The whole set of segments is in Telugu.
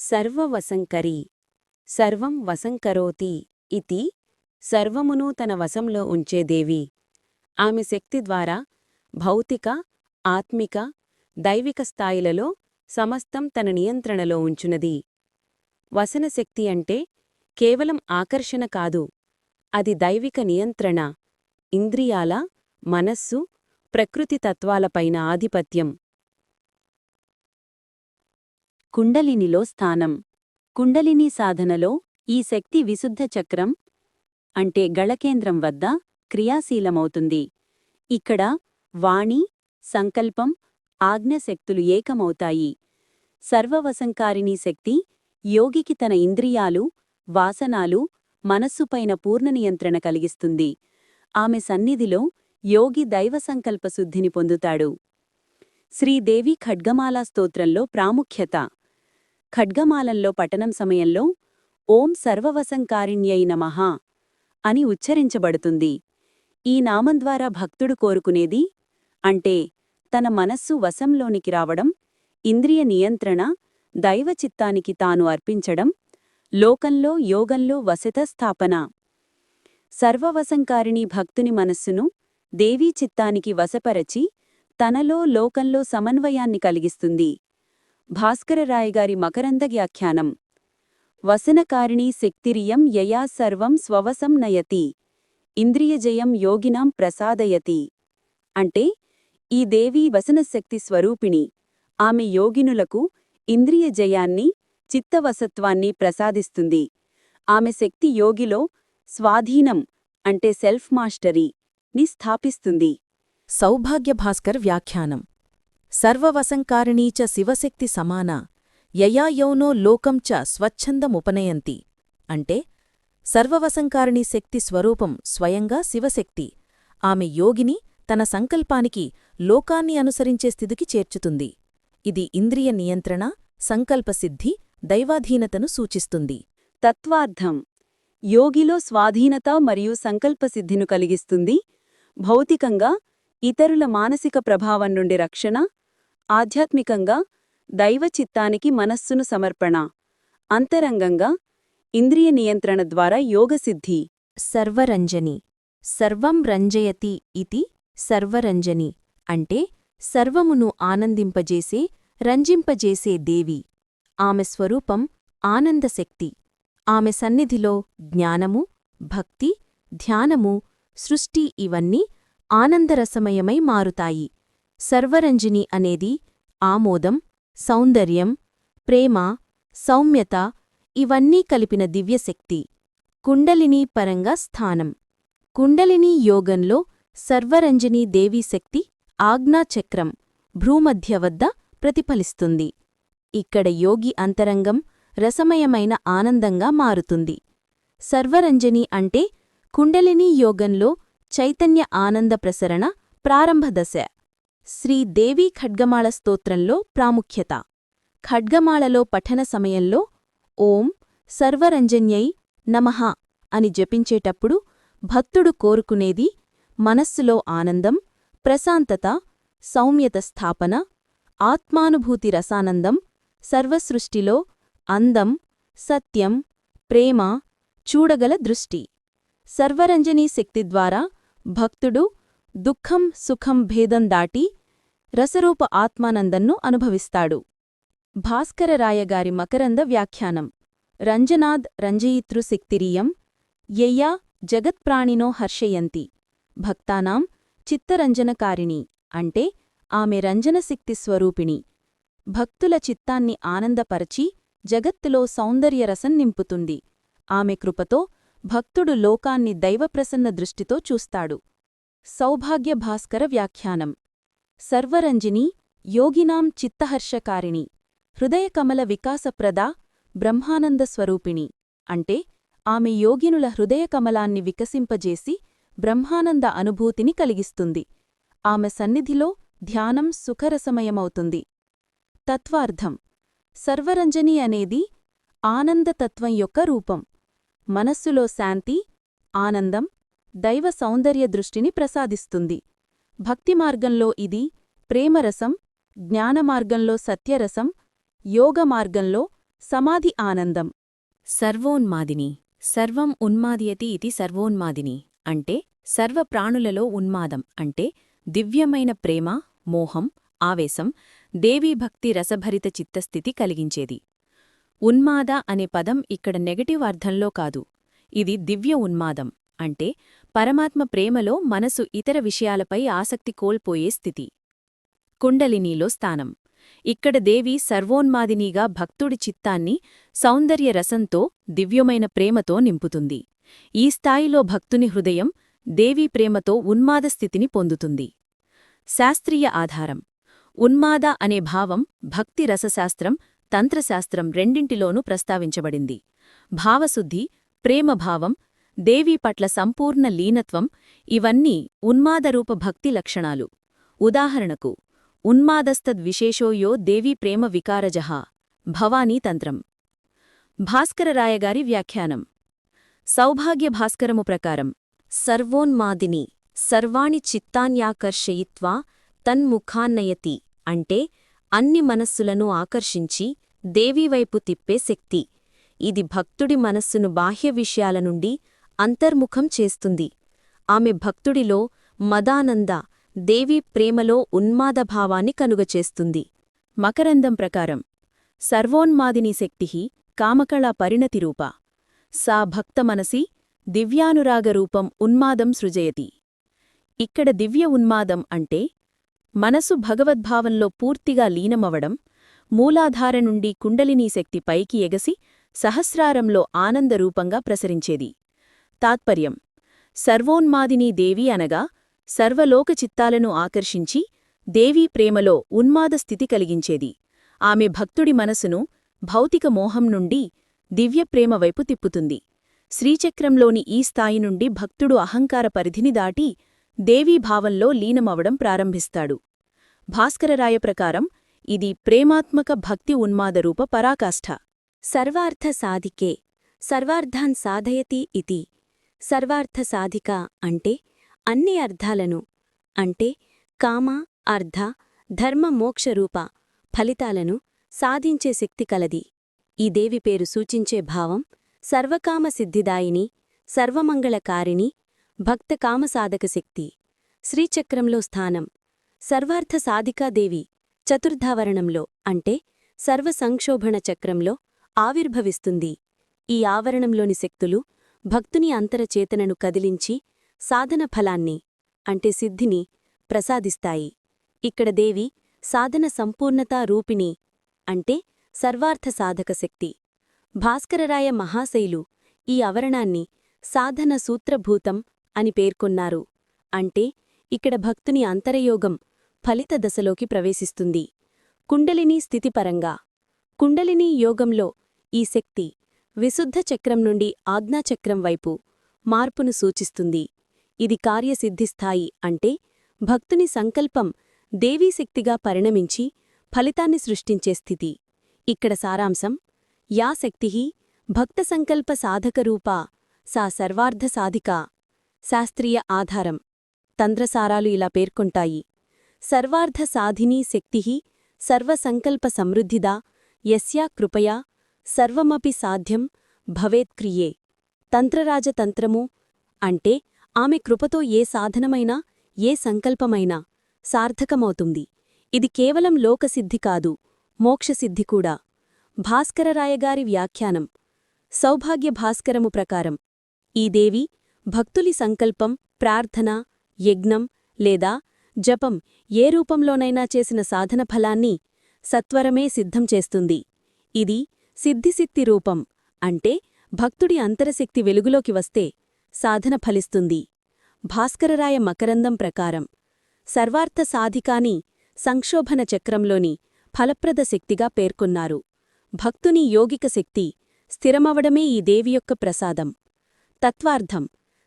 సర్వవశంకరీ సర్వం వశంకరోతి ఇతి సర్వమును తన వశంలో ఉంచే దేవి. ఆమె శక్తి ద్వారా భౌతిక ఆత్మిక దైవిక స్థాయిలలో సమస్తం తన నియంత్రణలో ఉంచునది. వసనశక్తి అంటే కేవలం ఆకర్షణ కాదు అది దైవిక నియంత్రణ ఇంద్రియాల మనస్సు ప్రకృతి తత్వాలపైన ఆధిపత్యం. కుండలినిలో స్థానం. కుండలిని సాధనలో ఈ శక్తి విశుద్ధ చక్రం అంటే గళకేంద్రం వద్ద క్రియాశీలమవుతుంది. ఇక్కడ వాణి సంకల్పం ఆజ్ఞశక్తులు ఏకమవుతాయి. సర్వవశంకారిణీ శక్తి యోగికి తన ఇంద్రియాలు వాసనాలు మనస్సుపైన పూర్ణ నియంత్రణ కలిగిస్తుంది. ఆమె సన్నిధిలో యోగి దైవ సంకల్ప శుద్ధిని పొందుతాడు. శ్రీదేవి ఖడ్గమాలా స్తోత్రంలో ప్రాముఖ్యత. ఖడ్గమాలంలో పఠనం సమయంలో ఓం సర్వవశంకారిణ్యై నమః అని ఉచ్చరించబడుతుంది. ఈ నామం ద్వారా భక్తుడు కోరుకునేది అంటే తన మనస్సు వశంలోనికి రావడం ఇంద్రియ నియంత్రణ దైవచిత్తానికి తాను అర్పించడం లోకంలో యోగంలో వశత స్థాపన. సర్వవశంకారిణీ భక్తుని మనస్సును దేవీ చిత్తానికి వశపరచి తనలో లోకంలో సమన్వయాన్ని కలిగిస్తుంది. భాస్కరరాయగారి మకరంద వ్యాఖ్యానం. వసనకారిణీ శక్తిరియం యయా సర్వం స్వవసం నయతి. ఇంద్రియజయం యోగినాం ప్రసాదయతి. అంటే ఈ దేవీ వసనశక్తి స్వరూపిణి. ఆమె యోగినులకు ఇంద్రియ జయాన్ని చిత్తవసత్వాన్ని ప్రసాదిస్తుంది. ఆమె శక్తి యోగిలో స్వాధీనం అంటే సెల్ఫ్ మాస్టరీ ని స్థాపిస్తుంది. సౌభాగ్యభాస్కర్ వ్యాఖ్యానం. సర్వవసంకారిణీ చ శివశక్తి సమాన యయా యౌనో లోకం చ స్వచ్ఛందముపనయంతి అంటే సర్వవసంకారిణీ శక్తి స్వరూపం స్వయంగా శివశక్తి. ఆమె యోగిని తన సంకల్పానికి లోకాన్ని అనుసరించే స్థితికి చేర్చుతుంది. ఇది ఇంద్రియ నియంత్రణ సంకల్పసిద్ధి దైవాధీనతను సూచిస్తుంది. తత్వార్థం. యోగిలో స్వాధీనత మరియు సంకల్పసిద్ధిను కలిగిస్తుంది. భౌతికంగా ఇతరుల మానసిక ప్రభావం నుండి రక్షణ ఆధ్యాత్మికంగా దైవ చిత్తానికి మనస్సును సమర్పణ. అంతరంగంగా ఇంద్రియ నియంత్రణ ద్వారా యోగసిద్ధి సర్వరంజని. సర్వం రంజయతి ఇతి సర్వరంజని. అంటే సర్వమును ఆనందింపజేసే రంజింపజేసే దేవి. ఆమె స్వరూపం ఆనందశక్తి. ఆమె సన్నిధిలో జ్ఞానము భక్తి ధ్యానము సృష్టి ఇవన్నీ ఆనందరసమయమై మారుతాయి. సర్వరంజని అనేది ఆమోదం సౌందర్యం ప్రేమ సౌమ్యత ఇవన్నీ కలిపిన దివ్యశక్తి కుండలినీ పరంగా స్థానం. కుండలినీ యోగంలో సర్వరంజనీ దేవీశక్తి ఆజ్ఞాచక్రం భ్రూమధ్య వద్ద ప్రతిఫలిస్తుంది. ఇక్కడ యోగి అంతరంగం రసమయమైన ఆనందంగా మారుతుంది. సర్వరంజని అంటే కుండలినీ యోగంలో చైతన్య ఆనంద ప్రసరణ ప్రారంభదశ దేవీ ఖడ్గమాళ స్తోత్రంలో ప్రాముఖ్యత. ఖడ్గమాళలో పఠన సమయంలో ఓం సర్వరంజన్యై నమః అని జపించేటప్పుడు భక్తుడు కోరుకునేది మనస్సులో ఆనందం ప్రశాంతత సౌమ్యత స్థాపన ఆత్మానుభూతి రసానందం సర్వసృష్టిలో అందం సత్యం ప్రేమ చూడగల దృష్టి. సర్వరంజనీ శక్తి ద్వారా భక్తుడు దుఃఖం సుఖం భేదం దాటి రసరూప ఆత్మానందన్ను అనుభవిస్తాడు. భాస్కరరాయగారి మకరంద వ్యాఖ్యానం. రంజనాద్ రంజయితృ శక్తిరియం. జగత్ప్రాణినో హర్షయంతి. భక్తానాం చిత్తరంజనకారిణి. అంటే ఆమె రంజనశక్తి స్వరూపిణి. భక్తుల చిత్తాన్ని ఆనందపరచి జగత్తులో సౌందర్యరసం నింపుతుంది. ఆమె కృపతో భక్తుడు లోకాన్ని దైవప్రసన్న దృష్టితో చూస్తాడు. సౌభాగ్య భాస్కర వ్యాఖ్యానం. సర్వరంజిని యోగినాం చిత్తహర్షకారిణి హృదయకమల వికాసప్రద బ్రహ్మానంద స్వరూపిణి. అంటే ఆమె యోగినుల హృదయకమలాన్ని వికసింపజేసి బ్రహ్మానంద అనుభూతిని కలిగిస్తుంది. ఆమె సన్నిధిలో ధ్యానం సుఖరసమయమవుతుంది. తత్వార్థం. సర్వరంజని అనేది ఆనందతత్వం యొక్క రూపం. మనస్సులో శాంతి ఆనందం దైవ సౌందర్య దృష్టిని ప్రసాదిస్తుంది. భక్తి మార్గంలో ఇది ప్రేమరసం జ్ఞానమార్గంలో సత్యరసం యోగ మార్గంలో సమాధి ఆనందం. సర్వోన్మాదిని సర్వం ఉన్మాదియతి ఇది సర్వోన్మాదిని అంటే సర్వప్రాణులలో ఉన్మాదం అంటే దివ్యమైన ప్రేమ మోహం ఆవేశం దేవీభక్తి రసభరిత చిత్తస్థితి కలిగించేది. ఉన్మాద అనే పదం ఇక్కడ నెగటివ్ అర్థంలో కాదు. ఇది దివ్య ఉన్మాదం అంటే పరమాత్మ ప్రేమలో మనసు ఇతర విషయాలపై ఆసక్తి కోల్పోయే స్థితి. కుండలినీలో స్థానం. ఇక్కడ దేవి సర్వోన్మాదినీగా భక్తుడి చిత్తాన్ని సౌందర్య రసంతో దివ్యమైన ప్రేమతో నింపుతుంది. ఈ స్థాయిలో భక్తుని హృదయం దేవీ ప్రేమతో ఉన్మాద స్థితిని పొందుతుంది. శాస్త్రీయ ఆధారం. ఉన్మాద అనే భావం భక్తి రసశాస్త్రం తంత్రశాస్త్రం రెండింటిలోనూ ప్రస్తావించబడింది. భావశుద్ధి ప్రేమభావం దేవీ పట్ల సంపూర్ణ లీనత్వం ఇవన్నీ ఉన్మాదరూప భక్తి లక్షణాలు. ఉదాహరణకు ఉన్మాదస్తద్విశేషోయో దేవీ ప్రేమ వికారజహ భవానీ తంత్రం. భాస్కరరాయగారి వ్యాఖ్యానం. సౌభాగ్య భాస్కరము ప్రకారం సర్వోన్మాదిని సర్వాణి చిత్తాన్యాకర్షయిత్వా తన్ముఖాన్నయతి అంటే అన్ని మనస్సులను ఆకర్షించి దేవీవైపు తిప్పే శక్తి. ఇది భక్తుడి మనస్సును బాహ్య విషయాల నుండి అంతర్ముఖం చేస్తుంది. ఆమె భక్తుడిలో మదానంద దేవీ ప్రేమలో ఉన్మాదభావాన్ని కనుగచేస్తుంది. మకరందం ప్రకారం సర్వోన్మాదిని శక్తి కామకళా పరిణతిరూప సా భక్తమనసి దివ్యానురాగరూపం ఉన్మాదం సృజయతి. ఇక్కడ దివ్య ఉన్మాదం అంటే మనసు భగవద్భావంలో పూర్తిగా లీనమవడం మూలాధార నుండి కుండలినీ శక్తి పైకి ఎగసి సహస్రారంలో ఆనందరూపంగా ప్రసరించేది. తాత్పర్యం. సర్వోన్మాదినీ దేవి అనగా సర్వలోక చిత్తాలను ఆకర్షించి దేవీ ప్రేమలో ఉన్మాద స్థితి కలిగించేది. ఆమె భక్తుడి మనసును భౌతిక మోహం నుండి దివ్యప్రేమ వైపు తిప్పుతుంది. శ్రీచక్రంలోని ఈ స్థాయి నుండి భక్తుడు అహంకార పరిధిని దాటి దేవీభావంలో లీనమవడం ప్రారంభిస్తాడు. భాస్కరరాయ ప్రకారం ఇది ప్రేమాత్మక భక్తి ఉన్మాదరూప పరాకాష్ఠ. సర్వార్థ సాధికే సర్వార్థాన్ సాధయతి ఇతి. సర్వార్థ సాధిక అంటే అన్ని అర్థాలను అంటే కామ అర్ధ ధర్మ మోక్షరూప ఫలితాలను సాధించే శక్తి కలది. ఈ దేవి పేరు సూచించే భావం సర్వకామ సిద్ధిదాయిని సర్వమంగళకారిణి భక్త కామసాధక శక్తి. శ్రీచక్రంలో స్థానం సర్వార్థ సాధికాదేవి చతుర్ధావరణంలో అంటే సర్వసంక్షోభణ చక్రంలో ఆవిర్భవిస్తుంది. ఈ ఆవరణంలోని శక్తులు భక్తుని అంతరచేతనను కదిలించి సాధన ఫలాన్ని అంటే సిద్ధిని ప్రసాదిస్తాయి. ఇక్కడ దేవి సాధన సంపూర్ణతా రూపిణి అంటే సర్వార్థ సాధక శక్తి. భాస్కరరాయ మహాశైలు ఈ అవరణాన్ని సాధన సూత్రభూతం అని పేర్కొన్నారు. అంటే ఇక్కడ భక్తుని అంతరయోగం ఫలిత దశలోకి ప్రవేశిస్తుంది. కుండలినీ స్థితిపరంగా కుండలినీ యోగంలో ఈ శక్తి విశుద్ధ చక్రం నుండి ఆజ్ఞాచక్రం వైపు మార్పును సూచిస్తుంది. ఇది కార్యసిద్ధిస్థాయి అంటే భక్తుని సంకల్పం దేవీశక్తిగా పరిణమించి ఫలితాన్ని సృష్టించే స్థితి. ఇక్కడ సారాంశం యా శక్తి భక్త సంకల్ప సాధకరూపా సా సర్వార్ధసాధిక శాస్త్రీయ ఆధారం. తంద్రసారాలు ఇలా పేర్కొంటాయి. సర్వార్ధ సాధినీ శక్తి సర్వసంకల్ప సమృద్ధిదా యస్యా కృపయా సర్వమపి సాధ్యం భవేత్క్రియే తంత్రరాజతంత్రము అంటే ఆమె కృపతో ఏ సాధనమైనా ఏ సంకల్పమైనా సార్థకమవుతుంది. ఇది కేవలం లోకసిద్ధి కాదు మోక్షసిద్ధి కూడా. భాస్కరరాయగారి వ్యాఖ్యానం. సౌభాగ్య భాస్కరము ప్రకారం. ఈ దేవి భక్తులి సంకల్పం ప్రార్థన యజ్ఞం లేదా జపం ఏ రూపంలోనైనా చేసిన సాధన ఫలాన్ని సత్వరమే సిద్ధం చేస్తుంది. ఇది సిద్ధిసిద్ధి రూపం. అంటే భక్తుడి అంతరశక్తి వెలుగులోకి వస్తే సాధన ఫలిస్తుంది. భాస్కరరాయ మకరందం ప్రకారం సర్వార్థ సాధికాని సంక్షోభన చక్రంలోని ఫలప్రద శక్తిగా పేర్కొన్నారు. భక్తుని యోగిక శక్తి స్థిరమవడమే ఈ దేవి యొక్క ప్రసాదం. తత్వార్థం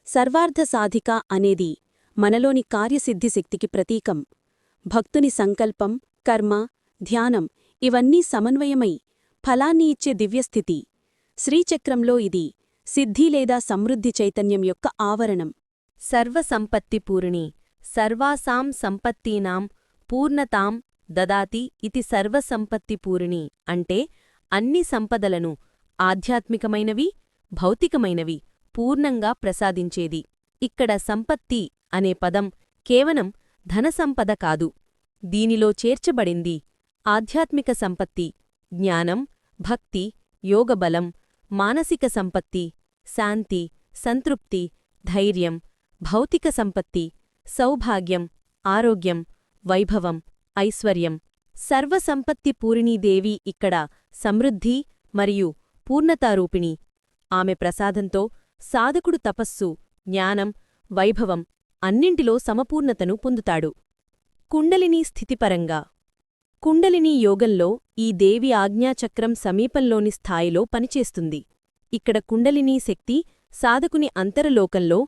సర్వార్థ సాధిక అనేది మనలోని కార్యసిద్ధి శక్తికి ప్రతీకం. భక్తుని సంకల్పం కర్మ ధ్యానం ఇవన్నీ సమన్వయమై ఫలాన్ని ఇచ్చే దివ్యస్థితి శ్రీచక్రంలో ఇది సిద్ధి లేదా సమృద్ధి చైతన్యం యొక్క ఆవరణం. సర్వసంపత్తిపూర్ణి సర్వాసాం సంపత్తీనాం పూర్ణతాం దదాతి ఇతి సర్వసంపత్తిపూర్ణి అంటే అన్ని సంపదలను ఆధ్యాత్మికమైనవి భౌతికమైనవి పూర్ణంగా ప్రసాదించేది. ఇక్కడ సంపత్తి అనే పదం కేవలం ధనసంపద కాదు. దీనిలో చేర్చబడింది ఆధ్యాత్మిక సంపత్తి జ్ఞానం భక్తి యోగబలం మానసిక సంపత్తి శాంతి సంతృప్తి ధైర్యం భౌతిక సంపత్తి సౌభాగ్యం ఆరోగ్యం వైభవం ఐశ్వర్యం. సర్వసంపత్తి పూరిణీదేవి ఇక్కడ సమృద్ధి మరియు పూర్ణతారూపిణి. ఆమె ప్రసాదంతో సాధకుడు తపస్సు జ్ఞానం వైభవం అన్నింటిలో సమపూర్ణతను పొందుతాడు. కుండలినీ స్థితిపరంగా కుండలినీ యోగంలో ఈ దేవి ఆజ్ఞాచక్రం సమీపంలోని స్థాయిలో పనిచేస్తుంది. ఇక్కడ కుండలినీ శక్తి సాధకుని అంతరలోకంలో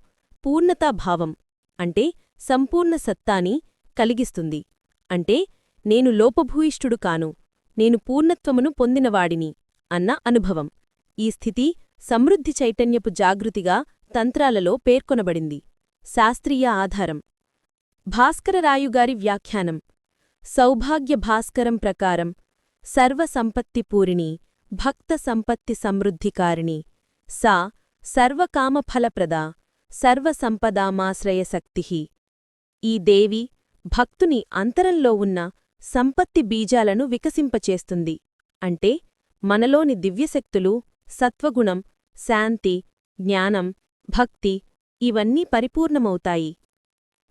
పూర్ణతాభావం అంటే సంపూర్ణ సత్తాని కలిగిస్తుంది. అంటే నేను లోపభూయిష్ఠుడు కాను నేను పూర్ణత్వమును పొందినవాడిని అన్న అనుభవం. ఈ స్థితి సమృద్ధి చైతన్యపు జాగృతిగా తంత్రాలలో పేర్కొనబడింది. శాస్త్రీయ ఆధారం. భాస్కరరాయుగారి వ్యాఖ్యానం. సౌభాగ్య భాస్కరం ప్రకారం సర్వసంపత్తిపూరిణి భక్త సంపత్తి సమృద్ధికారిణి. సా. సర్వకామఫలప్రద సర్వసంపదామాశ్రయశక్తి. ఈ దేవి భక్తుని అంతరంలో ఉన్న సంపత్తి బీజాలను వికసింపచేస్తుంది. అంటే మనలోని దివ్యశక్తులు సత్వగుణం శాంతి జ్ఞానం భక్తి ఇవన్నీ పరిపూర్ణమవుతాయి.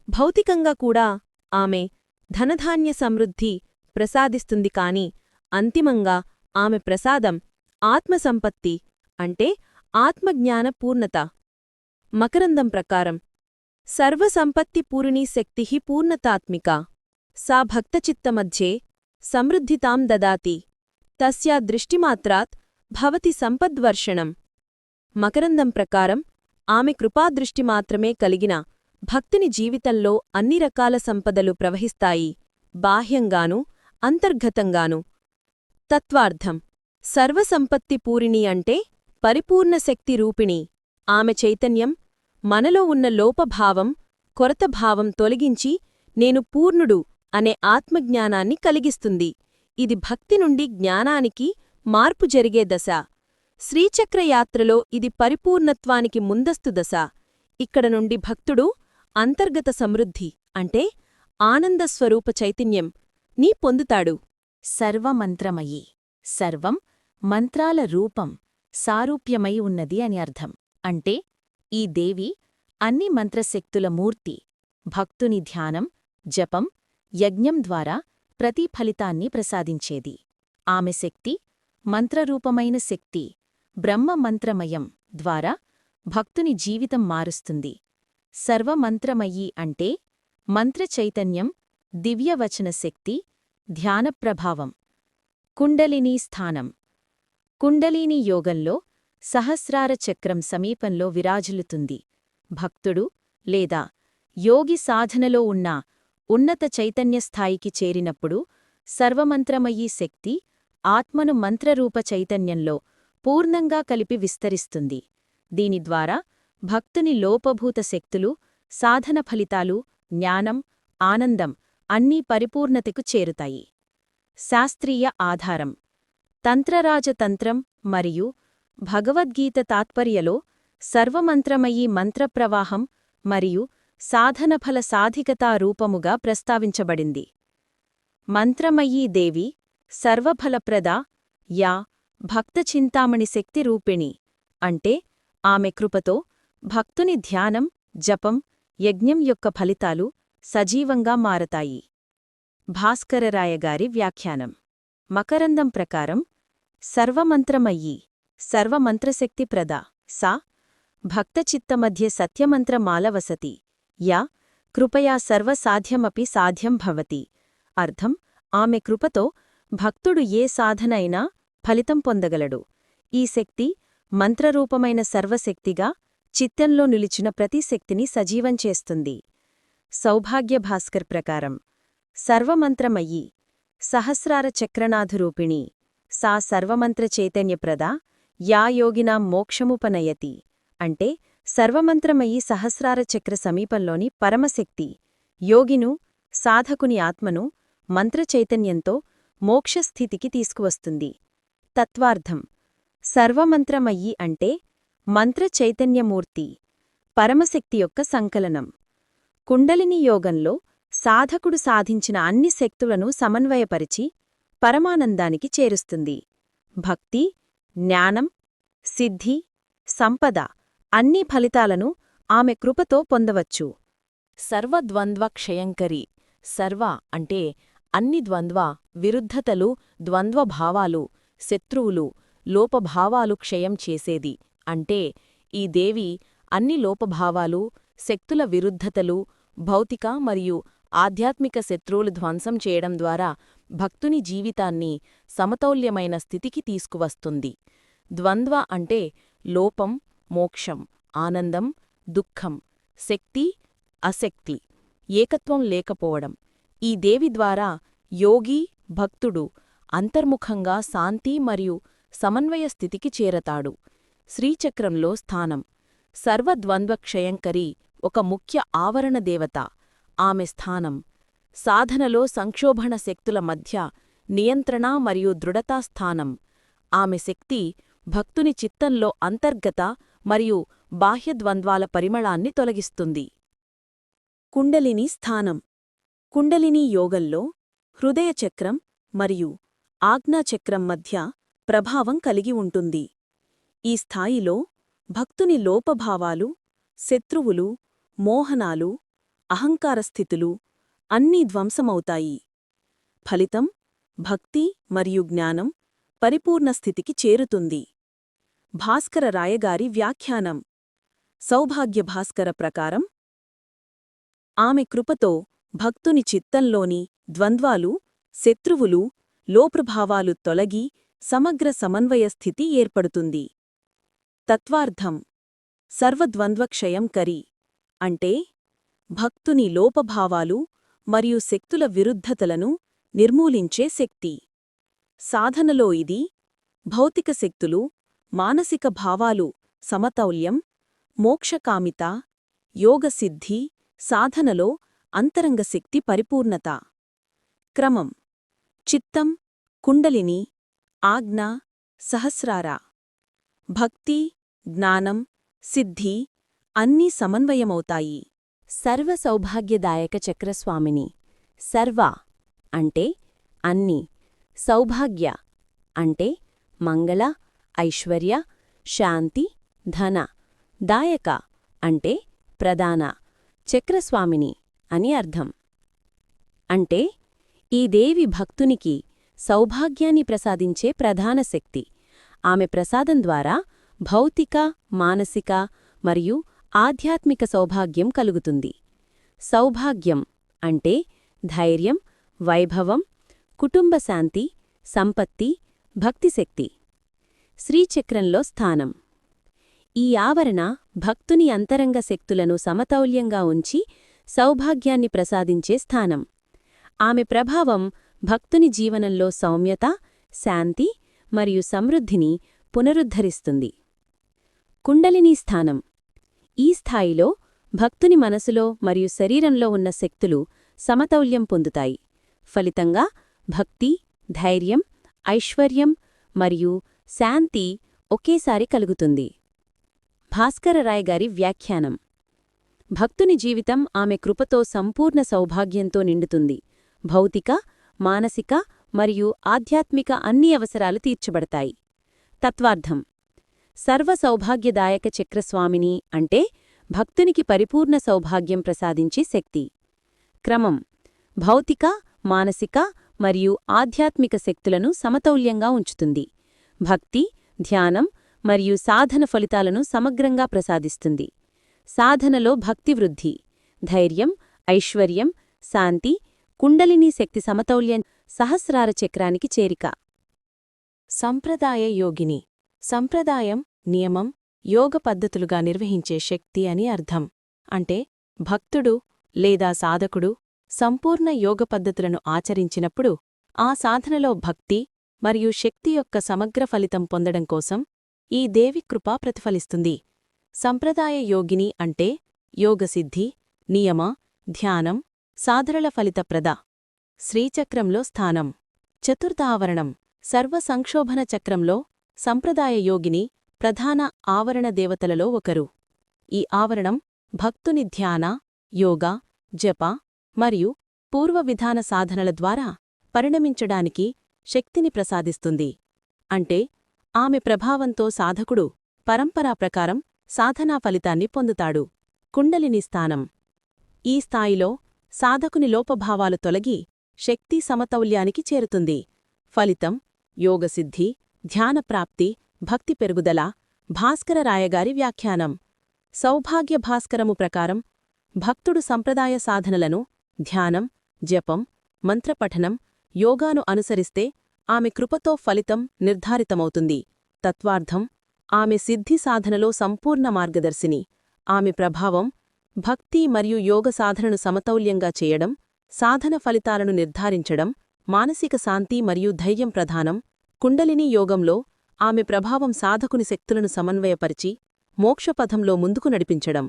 భౌతికంగా కూడా ఆమె ధనధాన్య సమృద్ధి ప్రసాదిస్తుంది కాని అంతిమంగా ఆమె ప్రసాదం ఆత్మసంపత్తి అంటే ఆత్మజ్ఞాన పూర్ణత. మకరందం ప్రకారం సర్వసంపత్తి పూరిణీ శక్తి పూర్ణతాత్మిక. సా భక్తచిత్తమధ్యే సమృద్ధితాం దదాతి. తస్యా దృష్టిమాత్రాత్ భవతి సంపద్వర్షణం. మకరందం ప్రకారం ఆమె కృపాదృష్టి మాత్రమే కలిగిన భక్తుని జీవితంలో అన్ని రకాల సంపదలు ప్రవహిస్తాయి. బాహ్యంగాను అంతర్గతంగాను. తత్వార్థం. సర్వసంపత్తి పూరిణి అంటే పరిపూర్ణ శక్తి రూపిణి. ఆమె చైతన్యం మనలో ఉన్న లోపభావం కొరతభావం తొలగించి నేను పూర్ణుడు అనే ఆత్మజ్ఞానాన్ని కలిగిస్తుంది. ఇది భక్తి నుండి జ్ఞానానికి మార్పు జరిగే దశ. శ్రీచక్రయాత్రలో ఇది పరిపూర్ణత్వానికి ముందస్తు దశ. ఇక్కడ నుండి భక్తుడు అంతర్గత సమృద్ధి అంటే ఆనందస్వరూప చైతన్యం నీ పొందుతాడు. సర్వమంత్రమయీ సర్వం మంత్రాల రూపం సారూప్యమై ఉన్నది అని అర్థం. అంటే ఈ దేవి అన్ని మంత్రశక్తుల మూర్తి భక్తుని ధ్యానం జపం యజ్ఞం ద్వారా ప్రతి ఫలితాన్ని ప్రసాదించేది. ఆమె శక్తి మంత్రరూపమైన శక్తి బ్రహ్మ మంత్రమయం ద్వారా భక్తుని జీవితం మారుస్తుంది. సర్వమంత్రమయీ అంటే మంత్రచైతన్యం దివ్యవచన శక్తి ధ్యానప్రభావం. కుండలినీ స్థానం. కుండలినీ యోగంలో సహస్రార చక్రం సమీపంలో విరాజిల్లుతుంది. భక్తుడు లేదా యోగి సాధనలో ఉన్న ఉన్నత చైతన్య స్థాయికి చేరినప్పుడు సర్వమంత్రమయీ శక్తి ఆత్మను మంత్రరూప చైతన్యంలో పూర్ణంగా కలిపి విస్తరిస్తుంది. దీని ద్వారా భక్తుని లోపభూత శక్తులు సాధన ఫలితాలు జ్ఞానం ఆనందం అన్నీ పరిపూర్ణతకు చేరుతాయి. శాస్త్రీయ ఆధారం. తంత్రరాజతంత్రం మరియు భగవద్గీత తాత్పర్యలో సర్వమంత్రమయీ మంత్రప్రవాహం మరియు సాధనఫల సాధికతా రూపముగా ప్రస్తావించబడింది. మంత్రమయీ దేవి సర్వఫలప్రద యా భక్తచింతామణి శక్తి రూపిణి అంటే ఆమె కృపతో భక్తుని ధ్యానం జపం యజ్ఞం యొక్క ఫలితాలు సజీవంగా మారతాయి. భాస్కరరాయగారి వ్యాఖ్యానం. మకరందం ప్రకారం సర్వమంత్రమయ్యి సర్వమంత్రశక్తి ప్రద సా భక్తచిత్తమధ్య సత్యమంత్రమాలవసతి యా కృపయా సర్వసాధ్యమపి సాధ్యం భవతి. అర్థం ఆమె కృపతో భక్తుడు ఏ సాధనైనా ఫలితం పొందగలడు. ఈ శక్తి మంత్రరూపమైన సర్వశక్తిగా చిత్తంలో నిలిచిన ప్రతి శక్తిని సజీవం చేస్తుంది. సౌభాగ్య భాస్కర్ ప్రకారం సర్వమంత్రమయ్యి సహస్రార చక్రనాథరూపిణి సా సర్వమంత్ర చైతన్యప్రద యా యోగినాం మోక్షముపనయతి అంటే సర్వమంత్రమయ్యి సహస్రార చక్ర సమీపంలోని పరమశక్తి యోగిను సాధకుని ఆత్మను మంత్రచైతన్యంతో మోక్షస్థితికి తీసుకువస్తుంది. తత్వార్థం సర్వమంత్రమయ్యి అంటే మంత్ర చైతన్యమూర్తి పరమశక్తి యొక్క సంకలనం. కుండలిని యోగంలో సాధకుడు సాధించిన అన్ని శక్తులను సమన్వయపరిచి పరమానందానికి చేరుస్తుంది. భక్తి జ్ఞానం సిద్ధి సంపద అన్ని ఫలితాలను ఆమె కృపతో పొందవచ్చు. సర్వద్వంద్వ క్షయంకరి సర్వ అంటే అన్ని ద్వంద్వ విరుద్ధతలు ద్వంద్వభావాలు శత్రువులు లోపభావాలు క్షయం చేసేది. అంటే ఈ దేవి అన్ని లోపభావాలు శక్తుల విరుద్ధతలు భౌతిక మరియు ఆధ్యాత్మిక శత్రువులు ధ్వంసం చేయడం ద్వారా భక్తుని జీవితాన్ని సమతౌల్యమైన స్థితికి తీసుకువస్తుంది. ద్వంద్వ అంటే లోపం మోక్షం ఆనందం దుఃఖం శక్తి అశక్తి ఏకత్వం లేకపోవడం. ఈ దేవి ద్వారా యోగి భక్తుడు అంతర్ముఖంగా శాంతి మరియు సమన్వయ స్థితికి చేరతాడు. శ్రీచక్రంలో స్థానం. సర్వద్వంద్వక్షయంకరి ఒక ముఖ్య ఆవరణ దేవత. ఆమె స్థానం. సాధనలో సంక్షోభణ శక్తుల మధ్య నియంత్రణ మరియు దృఢతా స్థానం. ఆమె శక్తి భక్తుని చిత్తంలో అంతర్గత మరియు బాహ్యద్వంద్వాల పరిమళాన్ని తొలగిస్తుంది. కుండలిని స్థానం. కుండలిని యోగంలో హృదయచక్రం మరియు ఆజ్ఞాచక్రం మధ్య ప్రభావం కలిగి ఉంటుంది. ఈ స్థాయిలో భక్తుని లోపభావాలు శత్రువులు మోహనాలు అహంకారస్థితులు అన్నీ ధ్వంసమవుతాయి. ఫలితం భక్తి మరియు జ్ఞానం పరిపూర్ణ స్థితికి చేరుతుంది. భాస్కర రాయగారి వ్యాఖ్యానం. సౌభాగ్య భాస్కర ప్రకారం ఆమె కృపతో భక్తుని చిత్తంలోని ద్వంద్వాలు శత్రువులు లోప్రభావాలు తొలగి సమగ్ర సమన్వయ స్థితి ఏర్పడుతుంది. తత్వార్థం. సర్వద్వంద్వక్షయం కరి. అంటే భక్తుని లోపభావాలు మరియు శక్తుల విరుద్ధతలను నిర్మూలించే శక్తి. సాధనలో ఇది భౌతిక శక్తులు మానసిక భావాలు సమతౌల్యం మోక్షకామిత యోగసిద్ధి సాధనలో అంతరంగ శక్తి పరిపూర్ణత. క్రమం. చిత్తం కుండలిని ఆజ్ఞ సహస్రారా. భక్తి జ్ఞానం సిద్ధి అన్నీ సమన్వయమవుతాయి. సర్వ సౌభాగ్యదాయక చక్రస్వామిని సర్వ అంటే అన్ని సౌభాగ్య అంటే మంగళ ఐశ్వర్య శాంతి ధన దాయక అంటే ప్రధాన చక్రస్వామిని అని అర్థం. అంటే ఈ దేవి భక్తునికి సౌభాగ్యాన్ని ప్రసాదించే ప్రధాన శక్తి. ఆమె ప్రసాదం ద్వారా భౌతిక మానసిక మరియు ఆధ్యాత్మిక సౌభాగ్యం కలుగుతుంది. సౌభాగ్యం అంటే ధైర్యం వైభవం కుటుంబ శాంతి సంపత్తి భక్తిశక్తి శ్రీచక్రంలో స్థానం. ఈ ఆవరణ భక్తుని అంతరంగ శక్తులను సమతౌల్యంగా ఉంచి సౌభాగ్యాన్ని ప్రసాదించే స్థానం. ఆమె ప్రభావం భక్తుని జీవనంలో సౌమ్యత శాంతి మరియు సమృద్ధిని పునరుద్ధరిస్తుంది. కుండలినీ స్థానం. ఈ స్థాయిలో భక్తుని మనసులో మరియు శరీరంలో ఉన్న శక్తులు సమతౌల్యం పొందుతాయి. ఫలితంగా భక్తి ధైర్యం ఐశ్వర్యం మరియు శాంతి ఒకేసారి కలుగుతుంది. భాస్కరరాయ్ గారి వ్యాఖ్యానం. భక్తుని జీవితం ఆమె కృపతో సంపూర్ణ సౌభాగ్యంతో నిండుతుంది. భౌతిక మానసిక మరియు ఆధ్యాత్మిక అన్ని అవసరాలు తీర్చబడతాయి. తత్వార్థం. సర్వ సౌభాగ్యదాయక చక్రస్వామిని అంటే భక్తునికి పరిపూర్ణ సౌభాగ్యం ప్రసాదించే శక్తి. క్రమం. భౌతిక మానసిక మరియు ఆధ్యాత్మిక శక్తులను సమతౌల్యంగా ఉంచుతుంది. భక్తి ధ్యానం మరియు సాధన ఫలితాలను సమగ్రంగా ప్రసాదిస్తుంది. సాధనలో భక్తి వృద్ధి. ధైర్యం ఐశ్వర్యం శాంతి కుండలినీ శక్తి సమతౌల్యం సహస్రార చక్రానికి చేరిక. సంప్రదాయ యోగిని. సంప్రదాయం నియమం యోగ పద్ధతులుగా నిర్వహించే శక్తి అని అర్థం. అంటే భక్తుడు లేదా సాధకుడు సంపూర్ణ యోగ పద్ధతులను ఆచరించినప్పుడు ఆ సాధనలో భక్తి మరియు శక్తి యొక్క సమగ్ర ఫలితం పొందడం కోసం ఈ దేవి కృప ప్రతిఫలిస్తుంది. సంప్రదాయ యోగిని అంటే యోగసిద్ధి నియమ ధ్యానం సాధనల ఫలితప్రద. శ్రీచక్రంలో స్థానం. చతుర్థావరణం సర్వ సంక్షోభన చక్రంలో సంప్రదాయ యోగిని ప్రధాన ఆవరణ దేవతలలో ఒకరు. ఈ ఆవరణం భక్తుని ధ్యాన యోగా జప మరియు పూర్వ విధాన సాధనల ద్వారా పరిణమించడానికి శక్తిని ప్రసాదిస్తుంది. అంటే ఆమె ప్రభావంతో సాధకుడు పరంపరా ప్రకారం సాధనా ఫలితాన్ని పొందుతాడు. కుండలిని స్థానం. ఈ స్థాయిలో సాధకుని లోపభావాలు తొలగి శక్తి సమతౌల్యానికి చేరుతుంది. ఫలితం యోగసిద్ధి ధ్యానప్రాప్తి భక్తి పెరుగుదల భాస్కర రాయగారి వ్యాఖ్యానం. సౌభాగ్య భాస్కరము ప్రకారం భక్తుడు సంప్రదాయ సాధనలను ధ్యానం జపం మంత్రపఠనం యోగాను అనుసరిస్తే ఆమె కృపతో ఫలితం నిర్ధారితమవుతుంది. తత్వార్థం ఆమె సిద్ధి సాధనలో సంపూర్ణ మార్గదర్శిని. ఆమె ప్రభావం భక్తి మరియు యోగ సాధనను సమతౌల్యంగా చేయడం సాధన ఫలితాలను నిర్ధారించడం మానసిక శాంతి మరియు ధైర్యం ప్రధానం. కుండలిని యోగంలో ఆమె ప్రభావం సాధకుని శక్తులను సమన్వయపరిచి మోక్షపథంలో ముందుకు నడిపించడం.